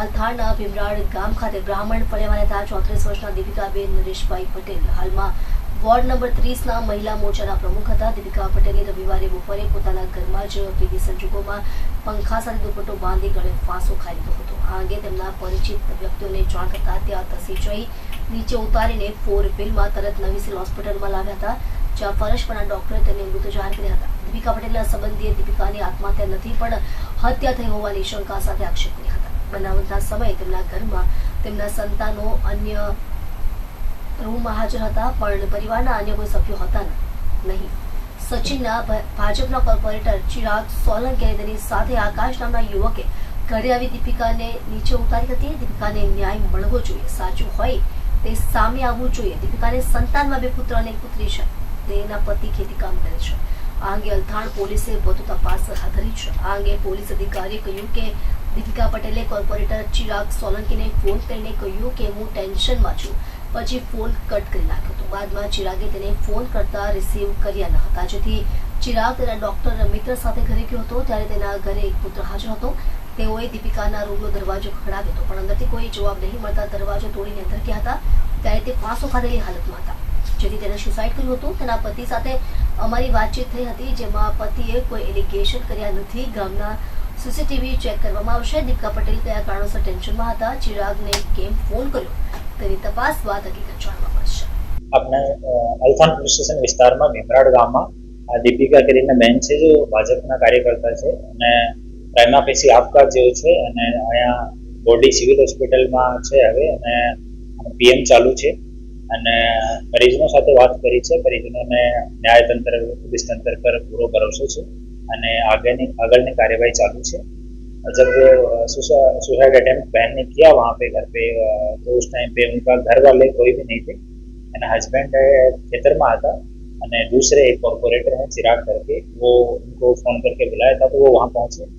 આલથાણના ભીમરાડ ગામ ખાતે બ્રાહ્મણ ફળિયામાં રહેતા ચોત્રીસ વર્ષના દીપિકાબેન નરેશભાઈ પટેલ. હાલમાં વોર્ડ નંબર ત્રીસના મહિલા મોરચાના પ્રમુખ હતા. દીપિકા પટેલે રવિવારે બપોરે પોતાના ઘરમાં જ વિધિ સંજોગોમાં પંખા સાથે દુપટ્ટો બાંધી ગળે ફાંસો ખાઈ લીધો હતો. આ અંગે તેમના પરિચિત વ્યક્તિઓને જાણ કરતા ત્યાં ધસી જઈ નીચે ઉતારીને ફોર વ્હીલમાં તરત નવી હોસ્પિટલમાં લાવ્યા હતા, જ્યાં ફરજ પરના ડોક્ટરે તેને મૃત જાહેર કર્યા હતા. દીપિકા પટેલના સંબંધીએ દીપિકાની આત્મહત્યા નથી પણ હત્યા થઈ હોવાની શંકા સાથે આક્ષેપ કર્યા. બનાવના સમયે તેમના ઘરમાં તેમના સંતાનો અન્ય રૂમમાં હાજર હતા, પણ પરિવારના અન્ય કોઈ સભ્યો હતા નહીં. સચિનના ભાજપના કોર્પોરેટર ચિરાગ સોલંકીએ તેની સાથે આકાશ નામના યુવકે ઘરે આવી દીપિકાને નીચે ઉતારી હતી. દીપિકાને ન્યાય મળવો જોઈએ, સાચું હોય તે સામે આવવું જોઈએ. દીપિકાને સંતાનમાં બે પુત્ર અને પુત્રી છે. તેના પતિ ખેતીકામ કરે છે. આ અલથાણ પોલીસે વધુ તપાસ હાથ ધરી છે. આ અંગે પોલીસ અધિકારીએ કહ્યું કે દીપિકા પટેલે કોર્પોરેટર ચિરાગ સોલંકીને ફોન કરીને કહ્યું કે હું ટેન્શનમાં છું. પછી ફોન કટ કરી નાખ્યો હતો. બાદમાં ચિરાગે તેને ફોન કરતા રિસીવ કર્યા ન હતા. જેથી ચિરાગ તેના ડોક્ટર મિત્ર સાથે ઘરે ગયો હતો. ત્યારે તેના ઘરે એક પુત્ર હાજર હતો. તેઓએ દીપિકાના રૂમનો દરવાજો ખડાવ્યો હતો. પણ અંદરથી કોઈ જવાબ નહીં મળતા દરવાજો તોડીને અંદર ગયા હતા. ત્યારે તે ફાંસો ખાધેલી હાલતમાં હતા. જેથી તેને સુસાઇડ કર્યું હતું. તેના પતિ સાથે અમારી વાતચીત થઈ હતી, જેમાં પતિએ કોઈ એલિગેશન કર્યા નથી. ગામના સીસીટીવી ચેક કરવામાં આવશે. દીપિકા પટેલ કયા કારણોસર ટેન્શનમાં હતા? ચિરાગને કેમ ફોન કર્યો? તેની તપાસ બાદ હકીકત જાણવા મળશે. આપણે અલથાણ પોલીસ સ્ટેશન વિસ્તારમાં મેમરાડ ગામમાં આ દીપિકા કરીને બેન છે જે, ભાજપના કાર્યકર્તા છે. અને પ્રાઇમા પેસી આપઘાત જેવું છે. અને અહીંયા બોડી સિવિલ હોસ્પિટલમાં છે હવે. અને પીએમ ચાલુ છે. અને મરીજનો સાથે વાત કરી છે મરીજોને ન્યાયતંત્ર પોલીસ તંત્ર પર પૂરો ભરોસો છે અને આગળની આગળની कार्यवाही चालू છે जब सुसाइड अटेम्प्ट बहन ने किया वहाँ पे घर पे अ, तो उस टाइम पे उनका घर वाले कोई भी नहीं थे एंड हस्बैंड खेतर में आता અને दूसरे एक कॉरपोरेटर हैं चिराग करके वो उनको फ़ोन करके बुलाया था तो वो वहाँ पहुँचे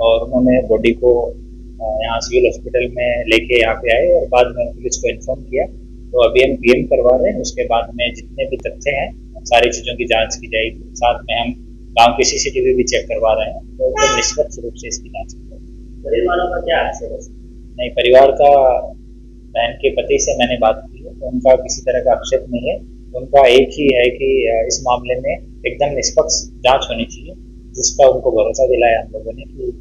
और उन्होंने बॉडी को अ, यहाँ सिविल हॉस्पिटल में लेके यहाँ पे आए और बाद में पुलिस को इन्फॉर्म किया तो अभी हम बी करवा रहे हैं उसके बाद में जितने भी तथ्य हैं सारी चीज़ों की जाँच की जाएगी। साथ में हम गाँव के सीसीटीवी भी चेक करवा रहे हैं तो एकदम निष्पक्ष रूप से इसकी जाँच करेंगे नहीं परिवार का बहन के पति से मैंने बात की है तो उनका किसी तरह का आक्षेप नहीं है। उनका एक ही है कि इस मामले में एकदम निष्पक्ष जाँच होनी चाहिए जिसका उनको भरोसा दिलाया हम लोगों ने कि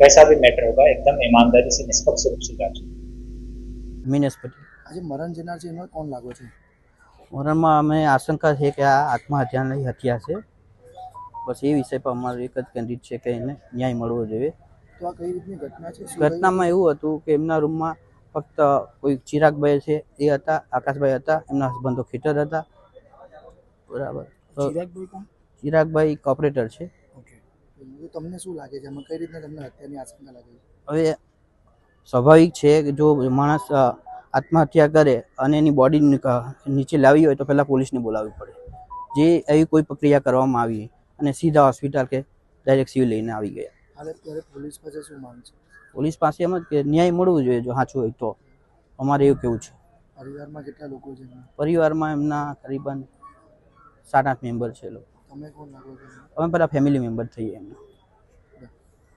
कैसा भी मैटर होगा एकदम ईमानदारी से निष्पक्ष रूप से जाँच होगी। આજે મરણ જનાર છે એનો કોણ લાગો છે? મરણમાં અમે આશંકા છે કે આ આત્મહત્યાની હત્યા છે. બસ એ વિષય પર અમારું એક જ કેન્દ્રિત છે કે એને ન્યાય મળવો જોઈએ. તો આ કઈ રીતની ઘટના છે? ઘટનામાં એવું હતું કે એમના રૂમમાં ફક્ત કોઈ ચિરાગભાઈ છે એ હતા આકાશભાઈ હતા એમના હસબન્ડો ખેતર ખેટર હતા. બરાબર. ચિરાગભાઈ કોણ? ચિરાગભાઈ કોપરેટર છે. ઓકે. તમને શું લાગે છે? એમાં કઈ રીતના તમને હત્યાની આશંકા લાગે છે? હવે સ્વાભાવિક છે કે જો માણસ આત્મહત્યા કરે અને એની બોડી નીચે લાવી હોય તો પહેલાં પોલીસને બોલાવવી પડે. જે એવી કોઈ પ્રક્રિયા કરવામાં આવી અને સીધા હોસ્પિટલ કે ડાયરેક્ટ સિવિલ લઈને આવી ગયા. પોલીસ પાસે શું માંગ છે? પોલીસ પાસે એમ જ કે ન્યાય મળવું જોઈએ જો સાચું હોય તો. અમારે એવું કેવું છે. પરિવારમાં કેટલા લોકો છે? પરિવારમાં એમના કરીબન સાત આઠ મેમ્બર છે લોકો. તમે કોણ લાગો છો? અમે પેલા ફેમિલી મેમ્બર થઈએ એમના.